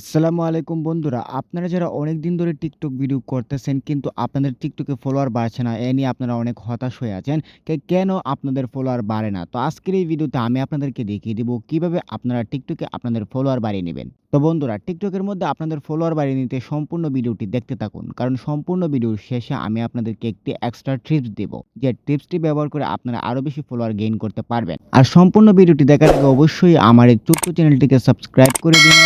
আসসালামু আলাইকুম বন্ধুরা, আপনারা যারা অনেক দিন ধরে টিকটক ভিডিও করতেছেন, কিন্তু আপনাদের টিকটকে ফলোয়ার বাড়ছে না, এ নিয়ে আপনারা অনেক হতাশ হয়ে আছেন কেন আপনাদের ফলোয়ার বাড়ে না? তো আজকের এই ভিডিওতে আমি আপনাদেরকে দেখিয়ে দিব কীভাবে আপনারা টিকটকে আপনাদের ফলোয়ার বাড়িয়ে নেবেন। তো বন্ধুরা টিকটকের মধ্যে আপনাদের ফলোয়ার বাড়িয়ে নিতে সম্পূর্ণ ভিডিওটি দেখতে থাকুন, কারণ সম্পূর্ণ ভিডিওর শেষে আমি আপনাদেরকে একটি এক্সট্রা টিপস দেব, যে টিপসটি ব্যবহার করে আপনারা আরও বেশি ফলোয়ার গেইন করতে পারবেন। আর সম্পূর্ণ ভিডিওটি দেখার আগে অবশ্যই আমার এই ছোট্ট চ্যানেলটিকে সাবস্ক্রাইব করে দিন।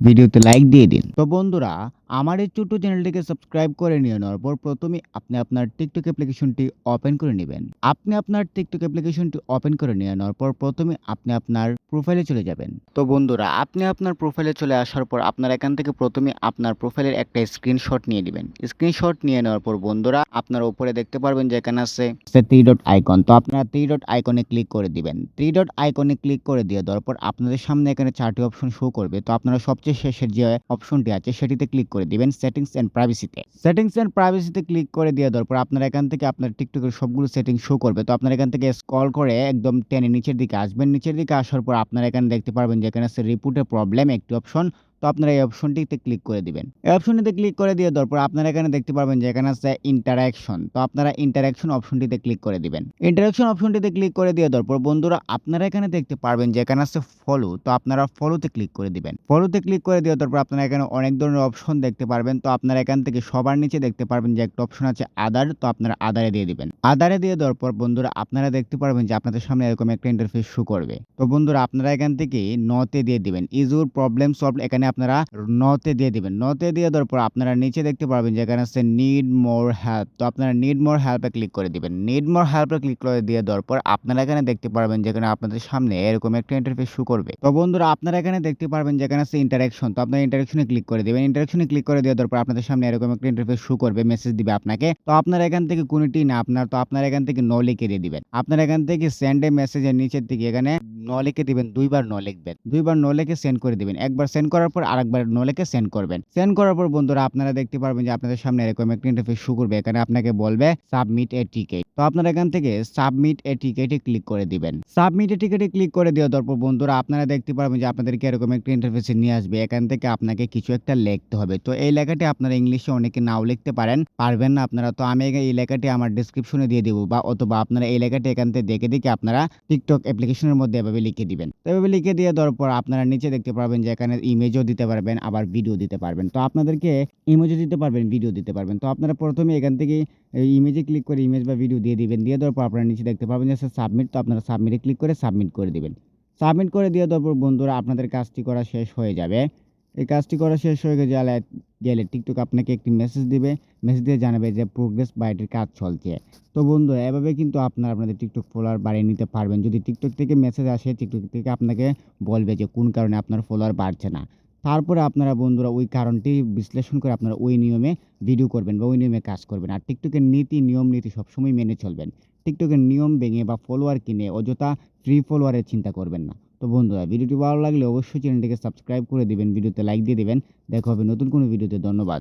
ভিডিওতে লাইক দিয়ে দিন। তো বন্ধুরা আমার এই ছোট্ট চ্যানেলটিকে সাবস্ক্রাইব করে নিয়ে নেওয়ার পর প্রথমে আপনি আপনার টিকটক অ্যাপ্লিকেশনটি ওপেন করে নেবেন। আপনি আপনার টিকটক অ্যাপ্লিকেশনটি ওপেন করে নিয়ে নেওয়ার পর প্রথমে আপনি আপনার প্রোফাইলে চলে যাবেন। তো বন্ধুরা, আপনি আপনার প্রোফাইলে চলে আসার পর আপনার এখান থেকে প্রথমে আপনার প্রোফাইলের একটা স্ক্রিনশট নিয়ে নেবেন। স্ক্রিনশট নিয়ে নেওয়ার পর বন্ধুরা, আপনার উপরে দেখতে পারবেন যে এখানে আছে থ্রি ডট আইকন তো আপনারা থ্রি ডট আইকনে ক্লিক করে দিবেন। থ্রি ডট আইকনে ক্লিক করে দিয়ে দেওয়ার পর আপনাদের সামনে এখানে চারটি অপশন শো করবে। তো আপনারা সবচেয়ে শেষের যে অপশনটি আছে, সেটিতে ক্লিক করে দিবেন সেটিংস এন্ড প্রাইভেসিতে সেটিংস এন্ড প্রাইভেসিতে ক্লিক করে দেওয়া দেওয়ার পর আপনার এখান থেকে আপনার টিকটকের সবগুলো সেটিং শো করবে। তো আপনার এখান থেকে স্ক্রল করে একদম টেনে নিচের দিকে আসবেন। নিচের দিকে আসার পর আপনার এখানে দেখতে পারবেন যে এখানে আছে রিপোর্টের প্রবলেম একটি অপশন তো আপনারা এই অপশনটিতে ক্লিক করে দিবেন। এই অপশনটিতে ক্লিক করে দিয়ে দেওয়ার পর আপনারা এখানে দেখতে পারবেন যে এখানে আছে ইন্টারাকশন তো আপনারা ইন্টারাকশন অপশনটিতে ক্লিক করে দিবেন। ইন্টারাকশন অপশনটিতে ক্লিক করে দিয়ে দেওয়ার পর বন্ধুরা, আপনারা এখানে দেখতে পারবেন যে এখানে আছে ফলো তো আপনারা ফলোতে ক্লিক করে দিবেন। ফলোতে ক্লিক করে দিয়ে দেওয়ার পর আপনারা এখানে অনেক ধরনের অপশন দেখতে পারবেন। তো আপনারা এখান থেকে সবার নিচে দেখতে পারবেন যে একটা অপশন আছে আদার তো আপনারা আদারে দিয়ে দিবেন। আদারে দিয়ে দেওয়ার পর বন্ধুরা, আপনারা দেখতে পারবেন যে আপনাদের সামনে এরকম একটা ইন্টারফেস শো করবে। তো বন্ধুরা, আপনারা এখান থেকে নতে দিয়ে দিবেন। ইজ ইউর প্রবলেম সলভ এখানে আপনারা নতে দিয়ে দিবেন। নতে দিয়ে দেওয়ার পর আপনারা নিচে দেখতে পারবেন যে এখানে আছে নিড মোর হেল্প তো আপনারা নিড মোর হেল্পে ক্লিক করে দিবেন। নিড মোর হেল্পে ক্লিক করে দিয়ে দেওয়ার পর আপনারা এখানে দেখতে পারবেন যেখানে আপনাদের সামনে এরকম একটা ইন্টারফেস শো করবে। তো বন্ধুরা, আপনারা এখানে দেখতে পারবেন যেখানে আছে ইন্টারাকশন তো আপনারা ইন্টারাকশনে ক্লিক করে দিবেন। ইন্টারাকশনে ক্লিক করে দেওয়ার পর আপনাদের সামনে এরকম একটা ইন্টারফেস শো করবে মেসেজ দিবে আপনাকে। তো আপনারা এখান থেকে কোনটি না আপনার, তো আপনারা এখান থেকে ন লিখে দিয়ে দিবেন। আপনারা এখান থেকে সেন্ড এ মেসেজের নিচের দিকে এখানে ন লিখে দিবেন, দুইবার ন লিখবেন। দুইবার ন লিখে সেন্ড করে দিবেন। একবার সেন্ড করার পর আরেকবার ন লিখে সেন্ড করবেন। সেন্ড করার পর বন্ধুরা আপনারা দেখতে পারবেন যে আপনাদের সামনে এরকম একটা ইন্টারফেস শো করবে। এখানে আপনাকে বলবে সাবমিট এ টিকেট তো আপনারা এখান থেকে সাবমিট এ টিকেটে ক্লিক করে দিবেন। সাবমিট এ টিকেটে ক্লিক করে দেওয়ার পর বন্ধুরা আপনারা দেখতে পারবেন যে আপনাদেরকে এরকম একটা ইন্টারফেসে নিয়ে আসবে। এখান থেকে আপনাকে কিছু একটা লিখতে হবে। তো এই লেখাটি আপনারা ইংলিশে অনেকে নাও লিখতে পারেন। পারবেন না আপনারা। তো আমি এই লেখাটি আমার ডিসক্রিপশনে দিয়ে দেবো বা অথবা আপনারা এই লেখাটি এখান থেকে দেখে দেখে আপনারা টিকটক অ্যাপ্লিকেশনের মধ্যে এভাবে লিখে দিবেন। তো এভাবে লিখে দেওয়ার পর আপনারা নিচে দেখতে পারবেন যে এখানে ইমেজও দিতে পারবেন, আবার ভিডিও দিতে পারবেন। তো আপনাদেরকে ইমেজও দিতে পারবেন ভিডিও দিতে পারবেন। তো আপনারা প্রথমে এখান থেকে ইমেজে ক্লিক করে ইমেজ বা ভিডিও দিয়ে দিবেন। দিয়ে দেওয়ার পর আপনারা নিচে দেখতে পাবেন যে সাবমিট তো আপনারা সাবমিটে ক্লিক করে সাবমিট করে দিবেন। সাবমিট করে দিয়ে দেওয়ার পর বন্ধুরা আপনাদের কাজটি করা শেষ হয়ে যাবে। এই কাজটি করা শেষ হয়ে গেলে গেলে টিকটক আপনাকে একটি মেসেজ দিবে। মেসেজ দিয়ে জানাবে যে প্রোগ্রেস বা এটির কাজ চলছে। তো বন্ধুরা, এভাবে কিন্তু আপনারা আপনাদের টিকটক ফলোয়ার বাড়িয়ে নিতে পারবেন। যদি টিকটক থেকে মেসেজ আসে টিকটক থেকে আপনাকে বলবে যে কোন কারণে আপনার ফলোয়ার বাড়ছে না। তারপরে আপনারা বন্ধুরা ওই কারণটি বিশ্লেষণ করে আপনারা ওই নিয়মে ভিডিও করবেন বা ওই নিয়মে কাজ করবেন। আর টিকটকের নীতি, নিয়ম, নীতি সবসময় মেনে চলবেন। টিকটকের নিয়ম ভেঙে বা ফলোয়ার কিনে অযথা ফ্রি ফলোয়ারের চিন্তা করবেন না। তো বন্ধুরা ভিডিওটি ভালো লাগলে অবশ্যই চ্যানেলটিকে সাবস্ক্রাইব করে দিবেন ভিডিওতে লাইক দিয়ে দেবেন। দেখা হবে নতুন কোনো ভিডিওতে ধন্যবাদ।